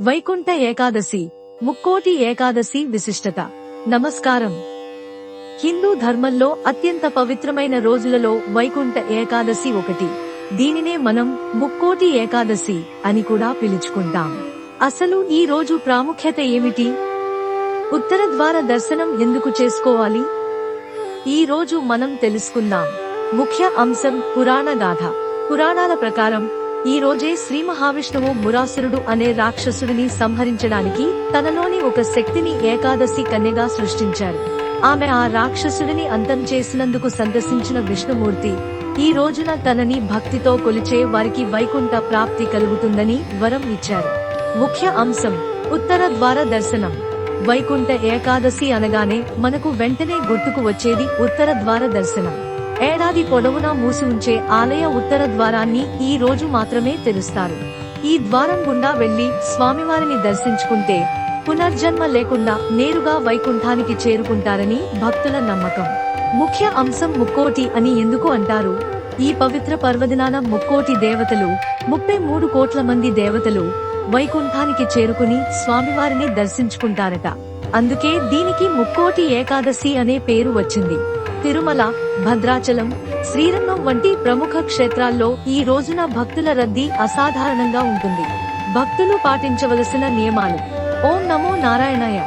వైకుంఠ ఏకాదశి ముక్కోటి ఏకాదశి విశిష్టత. నమస్కారం. హిందూ ధర్మంలో అత్యంత పవిత్రమైన రోజులలో వైకుంఠ ఏకాదశి ఒకటి. దీనినే మనం ముక్కోటి ఏకాదశి అని కూడా పిలుచుకుంటాం. అసలు ఈ రోజు ప్రాముఖ్యత ఏమిటి? ఉత్తర ద్వార దర్శనం ఎందుకు చేసుకోవాలి? ఈ రోజు మనం తెలుసుకుందాం. ముఖ్య అంశం పురాణ గాథ. పురాణాల ప్రకారం ఈ రోజే శ్రీ మహావిష్ణువు మురాసురుడు అనే రాక్షసుడిని సంహరించడానికి తనలోని ఒక శక్తిని ఏకాదశి కన్యగా సృష్టించారు. ఆమె ఆ రాక్షసుడిని అంతం చేసినందుకు సందర్శించిన విష్ణుమూర్తి ఈ రోజున తనని భక్తితో కొలిచే వారికి వైకుంఠ ప్రాప్తి కలుగుతుందని వరం ఇచ్చారు. ముఖ్య అంశం ఉత్తర ద్వార దర్శనం. వైకుంఠ ఏకాదశి అనగానే మనకు వెంటనే గుర్తుకు వచ్చేది ఉత్తర ద్వార దర్శనం. ఏడాది పొడవునా మూసి ఉంచే ఆలయ ఉత్తర ద్వారాన్ని ఈ రోజు మాత్రమే తెరుస్తారు. ఈ ద్వారం గుండా వెళ్ళి స్వామివారిని దర్శించుకుంటే పునర్జన్మ లేకుండా నేరుగా వైకుంఠానికి చేరుకుంటారని భక్తుల నమ్మకం. ముఖ్య అంశం ముక్కోటి అని ఎందుకు అంటారు? ఈ పవిత్ర పర్వదినాన ముక్కోటి దేవతలు ముప్పై మూడు కోట్ల మంది దేవతలు వైకుంఠానికి చేరుకుని స్వామివారిని దర్శించుకుంటారట. అందుకే దీనికి ముక్కోటి ఏకాదశి అనే పేరు వచ్చింది. తిరుమల భద్రాచలం శ్రీరంగం వంటి ప్రముఖ క్షేత్రాల్లో ఈ రోజున భక్తుల రద్దీ అసాధారణంగా ఉంటుంది. భక్తులు పాటించవలసిన నియమాలు. ఓం నమో నారాయణాయ.